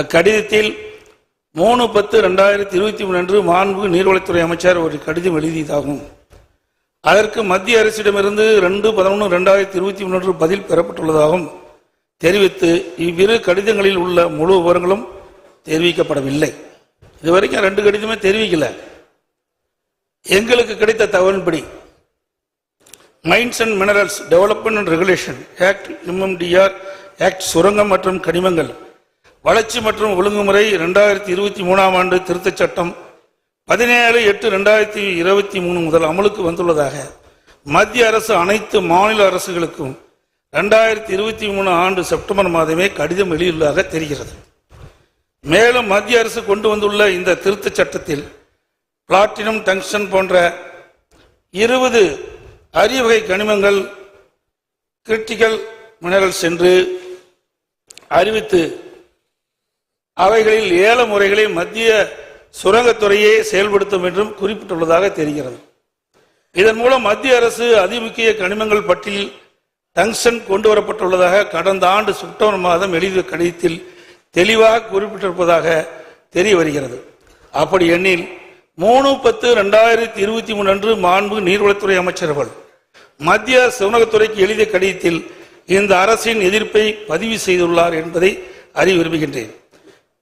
அக்கடிதத்தில் மூணு பத்து ரெண்டாயிரத்தி இருபத்தி மூணு அன்று மாண்பு நீர்வளத்துறை அமைச்சர் ஒரு கடிதம் எழுதியதாகும். அதற்கு மத்திய அரசிடமிருந்து ரெண்டு பதினொன்று ரெண்டாயிரத்தி இருபத்தி மூணு அன்று பதில் பெறப்பட்டுள்ளதாகவும் தெரிவித்து இவ்விரு கடிதங்களில் உள்ள முழு விவரங்களும் தெரிவிக்கப்படவில்லை. இதுவரைக்கும் ரெண்டு கடிதமே தெரிவிக்கல. எங்களுக்கு கிடைத்த தகவல்படி mines and minerals development and regulation act MMDR act சுரங்கம் மற்றும் கனிமங்கள் வளர்ச்சி மற்றும் ஒழுங்குமுறை ரெண்டாயிரத்தி இருபத்தி மூணாம் ஆண்டு திருத்தச் சட்டம் பதினேழு எட்டு ரெண்டாயிரத்தி இருபத்தி மூணு முதல் அமலுக்கு வந்துள்ளதாக மத்திய அரசு அனைத்து மாநில அரசுகளுக்கும் ரெண்டாயிரத்தி இருபத்தி மூணு ஆண்டு செப்டம்பர் மாதமே கடிதம் வெளியுள்ளதாக தெரிகிறது. மேலும் மத்திய அரசு கொண்டு வந்துள்ள இந்த திருத்தச் சட்டத்தில் பிளாட்டினம் டங்ஷன் போன்ற இருபது அரிய வகை கனிமங்கள் கிரிட்டிக்கல் மினரல்ஸ் என்று அறிவித்து அவைகளில் ஏல முறைகளை மத்திய சுரங்கத்துறையே செயல்படுத்தும் என்றும் குறிப்பிட்டுள்ளதாக தெரிகிறது. இதன் மூலம் மத்திய அரசு அதிமுக்கிய கனிமங்கள் பட்டியலில் டங்ஷன் கொண்டு வரப்பட்டுள்ளதாக கடந்த ஆண்டு செப்டம்பர் மாதம் எழுதிய கடிதத்தில் தெளிவாக குறிப்பிட்டிருப்பதாக தெரிய வருகிறது. அப்படி எண்ணில் மூணு பத்து ரெண்டாயிரத்தி இருபத்தி மூணு அன்று மாண்பு நீர்வளத்துறை அமைச்சர்கள் மத்திய சுரங்கத்துறைக்கு எழுதிய கடிதத்தில் இந்த அரசின் எதிர்ப்பை பதிவு செய்துள்ளார் என்பதை அறிய விரும்புகின்றேன்.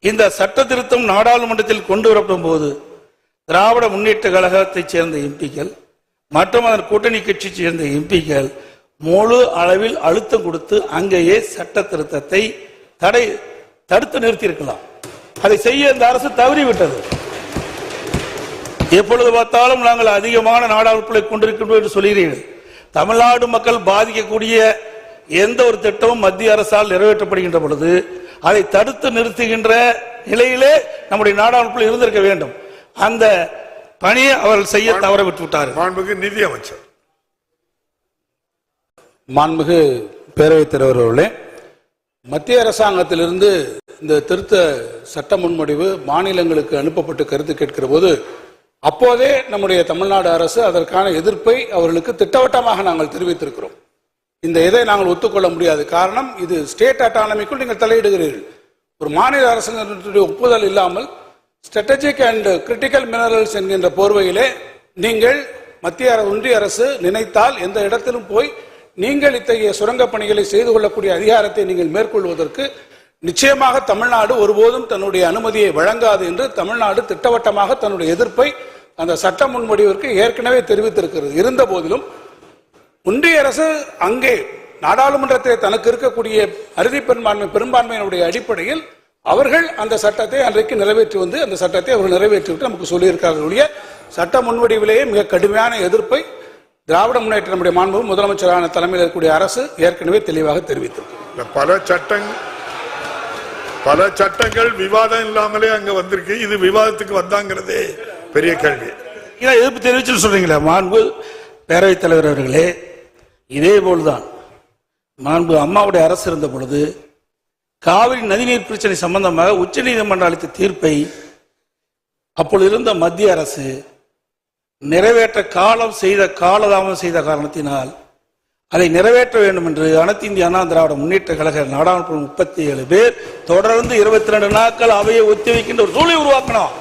இந்த சட்ட திருத்தம் நாடாளுமன்றத்தில் கொண்டு வரப்படும் போது திராவிட முன்னேற்ற கழகத்தைச் சேர்ந்த எம்பிக்கள் மற்றும் அதன் கூட்டணி கட்சியைச் சேர்ந்த எம்பிக்கள் முழு அளவில் அழுத்தம் கொடுத்து அங்கேயே சட்ட திருத்தத்தை தடை தடுத்து நிறுத்தியிருக்கலாம். அதை செய்ய இந்த அரசு தவறிவிட்டது. எப்பொழுது பார்த்தாலும் நாங்கள் அதிகமான நாடாளுமன்றங்களை கொண்டிருக்கின்றோம் என்று சொல்கிறீர்கள். தமிழ்நாடு மக்கள் பாதிக்கக்கூடிய எந்த ஒரு திட்டமும் மத்திய அரசால் நிறைவேற்றப்படுகின்ற பொழுது அதை தடுத்து நிறுத்துகின்ற நிலையிலே நம்முடைய நாடாளுமன்றத்தில் இருந்திருக்க வேண்டும். அந்த பணியை அவர்கள் செய்ய தவற விட்டு விட்டார்கள் மாண்புக்கு நிதி அமைச்சர். மாண்புமிகு பேரவைத் தலைவர் அவர்களே மத்திய அரசாங்கத்திலிருந்து இந்த திருத்த சட்ட முன்வடிவு மாநிலங்களுக்கு அனுப்பப்பட்டு கருத்து கேட்கிற போது அப்போதே நம்முடைய தமிழ்நாடு அரசு அதற்கான எதிர்ப்பை அவர்களுக்கு திட்டவட்டமாக நாங்கள் தெரிவித்திருக்கிறோம். இந்த இதை நாங்கள் ஒத்துக்கொள்ள முடியாது. காரணம் இது ஸ்டேட் அட்டானமிக்குள் நீங்கள் தலையிடுகிறீர்கள். ஒரு மாநில அரசினுடைய ஒப்புதல் இல்லாமல் ஸ்ட்ராட்டஜிக் அண்ட் கிரிட்டிக்கல் மினரல்ஸ் என்கின்ற போர்வையிலே நீங்கள் மத்திய அரசு ஒன்றிய அரசு நினைத்தால் எந்த இடத்திலும் போய் நீங்கள் இத்தகைய சுரங்கப் பணிகளை செய்து கொள்ளக்கூடிய அதிகாரத்தை நீங்கள் மேற்கொள்வதற்கு நிச்சயமாக தமிழ்நாடு ஒருபோதும் தன்னுடைய அனுமதியை வழங்காது என்று தமிழ்நாடு திட்டவட்டமாக தன்னுடைய எதிர்ப்பை அந்த சட்ட முன்வடிவிற்கு ஏற்கனவே தெரிவித்திருக்கிறது. இருந்த போதிலும் ஒன்றிய அரசு அங்கே நாடாளுமன்றத்தில் தனக்கு இருக்கக்கூடிய அறுதி பெரும்பான்மை பெரும்பான்மையினுடைய அடிப்படையில் அவர்கள் அந்த சட்டத்தை அன்றைக்கு நிறைவேற்றி வந்து அந்த சட்டத்தை அவர்கள் நிறைவேற்றிவிட்டு நமக்கு சொல்லியிருக்கார்கள் ஒழிய சட்ட முன்வடிவிலேயே மிக கடுமையான எதிர்ப்பை திராவிட முன்னேற்ற நம்முடைய மாண்பு முதலமைச்சரான தலைமையில் இருக்கக்கூடிய அரசு ஏற்கனவே தெளிவாக இல்ல, பல சட்டங் பல சட்டங்கள் விவாதம் இல்லாமலே அங்க வந்திருக்கு. இது விவாதத்துக்கு வந்தாங்கிறதே பெரிய கேள்வி. இதை எதிர்ப்பு தெரிவிச்சு சொல்றீங்களா மாண்பு பேரவைத் தலைவர் அவர்களே இதே போல்தான் மாண்பு அம்மாவுடைய அரசு இருந்த பொழுது காவிரி நதிநீர் பிரச்சனை சம்பந்தமாக உச்சநீதிமன்றம் அளித்த தீர்ப்பை அப்பொழுது இருந்த மத்திய அரசு நிறைவேற்ற காலம் செய்த காலதாமதம் செய்த காரணத்தினால் அதை நிறைவேற்ற வேண்டும் என்று அனைத்து இந்திய அண்ணா திராவிட முன்னேற்ற கழக நாடாளுமன்ற முப்பத்தி ஏழு பேர் தொடர்ந்து இருபத்தி ரெண்டு நாட்கள் அவையை ஒத்திவைக்கின்ற ஒரு சூழலை உருவாக்கணும்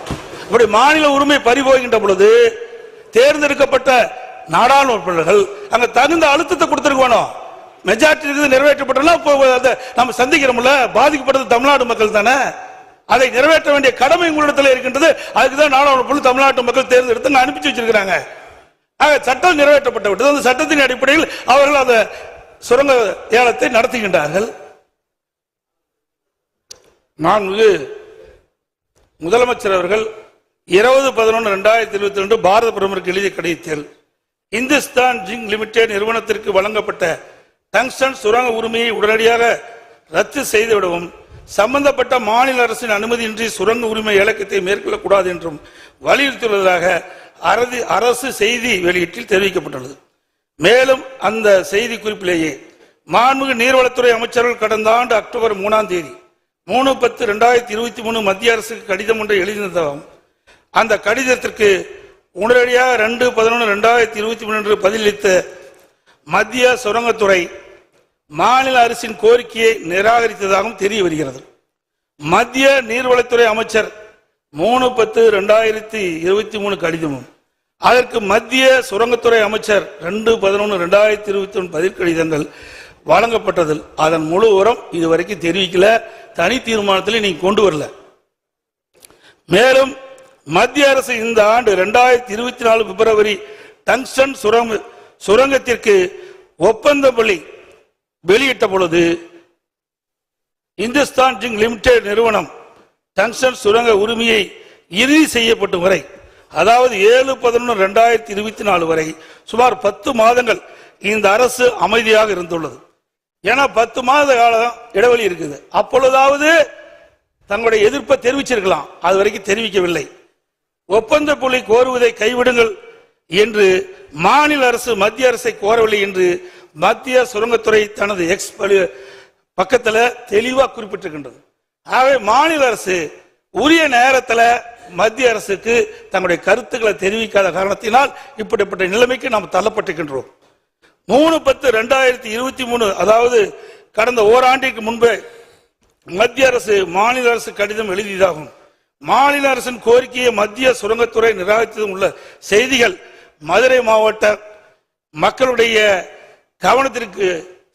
அப்படி மாநில உரிமை பறிபோகின்ற பொழுது தேர்ந்தெடுக்கப்பட்ட நாடாளுமன்ற உறுப்பினர்கள் அங்க தகுந்த அழுத்தத்தை கொடுத்துருக்கணும். மெஜாரிட்டி இருக்குது நிறைவேற்றப்பட்டனா அதை நம்ம சந்திக்கிறோம்ல பாதிக்கப்பட்டது தமிழ்நாடு மக்கள் தானே. அதை நிறைவேற்ற வேண்டிய கடமை உங்களிடத்தில் இருக்கின்றது அதுக்கு தான் நாடாளுமன்ற தமிழ்நாட்டு மக்கள் தேர்ந்தெடுத்து அனுப்பிச்சு வச்சிருக்கிறாங்க. சட்டம் நிறைவேற்றப்பட்டு விட்டது. அந்த சட்டத்தின் அடிப்படையில் அவர்கள் அந்த சுரங்க ஏலத்தை நடத்துகின்றார்கள். நான்கு முதலமைச்சர் அவர்கள் இருபது பதினொன்று ரெண்டாயிரத்தி இருபத்தி ரெண்டு பாரத பிரதமருக்கு எழுதிய கடிதத்தில் இந்துஸ்தான் ஜிங் லிமிடெட் நிறுவனத்திற்கு வழங்கப்பட்ட டங்ஸ்டன் சுரங்க உரிமையை உடனடியாக ரத்து செய்துவிடவும் சம்பந்தப்பட்ட மாநில அரசின் அனுமதியின்றி சுரங்க உரிமை இலக்கத்தை மேற்கொள்ளக்கூடாது என்றும் வலியுறுத்தியுள்ளதாக அரசு அரசு செய்தி வெளியீட்டில் தெரிவிக்கப்பட்டுள்ளது. மேலும் அந்த செய்தி குறிப்பிலேயே மாண்புமிகு நீர்வளத்துறை அமைச்சர்கள் கடந்த ஆண்டு அக்டோபர் மூணாம் தேதி மூணு பத்து ரெண்டாயிரத்தி இருபத்தி மூணு மத்திய அரசுக்கு கடிதம் ஒன்றை எழுதியிருந்ததாகவும் அந்த கடிதத்திற்கு உடனடியாக ரெண்டு பதினொன்று ரெண்டாயிரத்தி இருபத்தி மூணு என்று பதிலளித்த மத்திய சுரங்கத்துறை மாநில அரசின் கோரிக்கையை நிராகரித்ததாகவும் தெரிய வருகிறது மத்திய நீர்வளத்துறை அமைச்சர் மூணு பத்து ரெண்டாயிரத்தி இருபத்தி மூணு கடிதமும் அதற்கு மத்திய சுரங்கத்துறை அமைச்சர் ரெண்டு பதினொன்று ரெண்டாயிரத்தி இருபத்தி ஒன்று பதில் கடிதங்கள் வழங்கப்பட்டதில் அதன் முழு உரம் இதுவரைக்கும் தெரிவிக்கல தனி தீர்மானத்தில் நீங்கள் கொண்டு வரல. மேலும் மத்திய அரசு இந்த ஆண்டு இரண்டாயிரத்தி இருபத்தி நாலு பிப்ரவரி டங்ஸ்டன் சுரங்க சுரங்கத்திற்கு ஒப்பந்த பள்ளி வெளியிட்ட பொழுது இந்துஸ்தான் ஜிங் லிமிடெட் நிறுவனம் டங்ஸ்டன் சுரங்க உரிமையை இறுதி செய்யப்பட்டு வரை அதாவது ஏழு பதினொன்று ரெண்டாயிரத்தி இருபத்தி நாலு வரை சுமார் பத்து மாதங்கள் இந்த அரசு அமைதியாக இருந்துள்ளது. ஏன்னா பத்து மாத காலம் இடைவெளி இருக்குது. அப்பொழுதாவது தங்களுடைய எதிர்ப்பை தெரிவிச்சிருக்கலாம். அது வரைக்கும் தெரிவிக்கவில்லை. ஒப்பந்த புள்ளி கோருவதை கைவிடுங்கள் என்று மாநில அரசு மத்திய அரசை கோரவில்லை என்று மத்திய சுரங்கத்துறை தனது எக்ஸ் பக்கத்தில் தெளிவாக குறிப்பிட்டிருக்கின்றது. ஆகவே மாநில அரசு உரிய நேரத்தில் மத்திய அரசுக்கு தங்களுடைய கருத்துக்களை தெரிவிக்காத காரணத்தினால் இப்படிப்பட்ட நிலைமைக்கு நாம் தள்ளப்பட்டிருக்கின்றோம். மூணு பத்து ரெண்டாயிரத்தி இருபத்தி மூணு அதாவது கடந்த ஓராண்டிற்கு முன்பே மத்திய அரசு மாநில அரசு கடிதம் எழுதியதாகும். மாநில அரசின் கோரிக்கையை மத்திய சுரங்கத்துறை நிராகரித்ததும் உள்ள செய்திகள் மதுரை மாவட்ட மக்களுடைய கவனத்திற்கு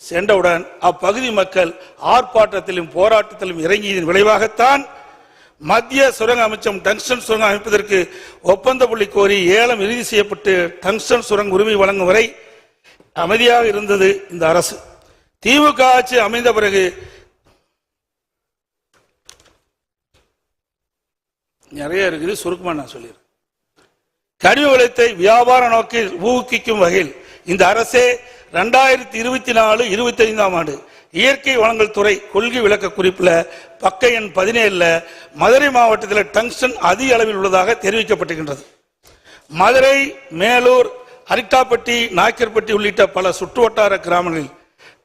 சென்றவுடன் அப்பகுதி மக்கள் ஆர்ப்பாட்டத்திலும் போராட்டத்திலும் இறங்கியதன் விளைவாகத்தான் மத்திய சுரங்க அமைச்சம் டங்ஸ்டன் சுரங்கம் அமைப்பதற்கு ஒப்பந்த புள்ளி கோரி ஏலம் இறுதி செய்யப்பட்டு டங்ஸ்டன் சுரங்க உரிமை வழங்கும் வரை அமைதியாக இருந்தது இந்த அரசு. திமுக ஆட்சி அமைந்த பிறகு நிறைய இருக்குது சுருக்கமாக நான் சொல்லிடுறேன். கனிம வளத்தை வியாபார நோக்கில் ஊக்குவிக்கும் வகையில் இந்த அரசே ரெண்டாயிரத்தி இருபத்தி நாலு இருபத்தி ஐந்தாம் ஆண்டு இயற்கை வளங்கள் துறை கொள்கை விளக்க குறிப்பில் பக்க எண் பதினேழுல மதுரை மாவட்டத்தில் டங்ஸ்டன் அதிக அளவில் உள்ளதாக தெரிவிக்கப்பட்டிருக்கின்றது. மதுரை மேலூர் அரிட்டாப்பட்டி நாய்க்கர்பட்டி உள்ளிட்ட பல சுற்றுவட்டார கிராமங்களில்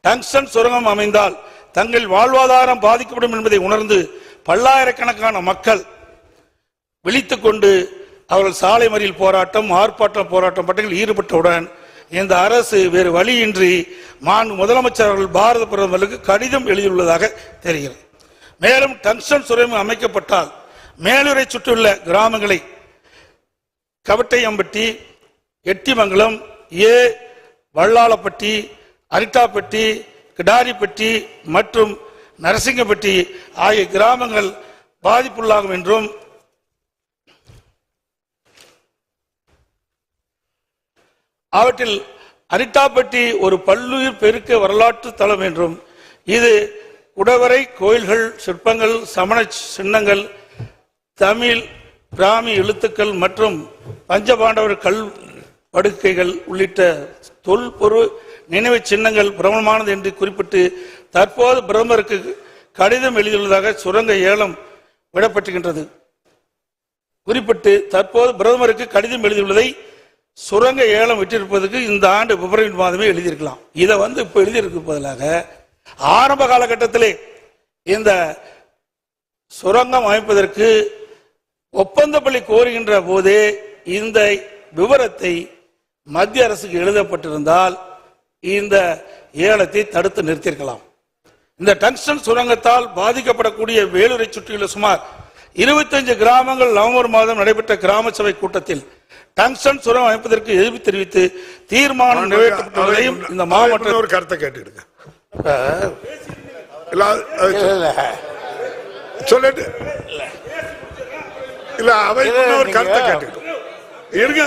டங்ஸ்டன் சுரங்கம் அமைந்தால் தங்கள் வாழ்வாதாரம் பாதிக்கப்படும் என்பதை உணர்ந்து பல்லாயிரக்கணக்கான மக்கள் விழித்துக் கொண்டு அவர்கள் சாலை மறியல் போராட்டம் ஆர்ப்பாட்டம் போராட்டம் பட்டியலில் ஈடுபட்டவுடன் இந்த அரசு வேறு வழியின்றி மாண்பு முதலமைச்சர் அவர்கள் பாரத பிரதமருக்கு கடிதம் எழுதியுள்ளதாக தெரிகிறது. மேலும் டங்ஸ்டன் சுரங்கம் அமைக்கப்பட்டால் மேலூரை சுற்றியுள்ள கிராமங்களை கவட்டையம்பட்டி எட்டிமங்கலம் ஏ வல்லாளப்பட்டி அரிட்டாப்பட்டி கிடாரிப்பட்டி மற்றும் நரசிங்கப்பட்டி ஆகிய கிராமங்கள் பாதிப்புள்ளாகும் என்றும் அவற்றில் அரிட்டாப்பட்டி ஒரு பல்லுயிர் பெருக்க வரலாற்று தளம் என்றும் இது குடவரை கோயில்கள் சிற்பங்கள் சமண சின்னங்கள் தமிழ் பிராமி எழுத்துக்கள் மற்றும் பஞ்சபாண்டவர் கல் படுக்கைகள் உள்ளிட்ட தொல்பொரு நினைவு சின்னங்கள் பிரபலமானது என்று குறிப்பிட்டு தற்போது பிரதமருக்கு கடிதம் எழுதியுள்ளதாக சுரங்க ஏலம் விடப்பட்டுகின்றது. குறிப்பிட்டு தற்போது பிரதமருக்கு கடிதம் எழுதியுள்ளதை சுரங்க ஏலம் விட்டிருப்பதுக்கு இந்த ஆண்டு பிப்ரவரி மாதமே எழுதியிருக்கலாம். இதை வந்து இப்போ எழுதியிருக்க பதிலாக ஆரம்ப காலகட்டத்திலே இந்த சுரங்கம் அமைப்பதற்கு ஒப்பந்த பள்ளி கோருகின்ற போதே இந்த விவரத்தை மத்திய அரசுக்கு எழுதப்பட்டிருந்தால் இந்த ஏலத்தை தடுத்து நிறுத்தியிருக்கலாம். இந்த டங்ஸ்டன் சுரங்கத்தால் பாதிக்கப்படக்கூடிய வேலூரை சுற்றியுள்ள சுமார் 25 கிராமங்கள் நவம்பர் மாதம் நடைபெற்ற கிராம சபை கூட்டத்தில் டங்ஸ்டன் சுரங்கம் அமைப்பதற்கு எதிர்ப்பு தெரிவித்து தீர்மானம் நிறைவேற்றப்பட்டுள்ளதையும் இந்த மாவட்ட ஒரு கருத்தை அது சொல்லிட்டு. இல்ல அவை ஒரு கருத்தை கேட்டுக்கிட்டோம் இருங்க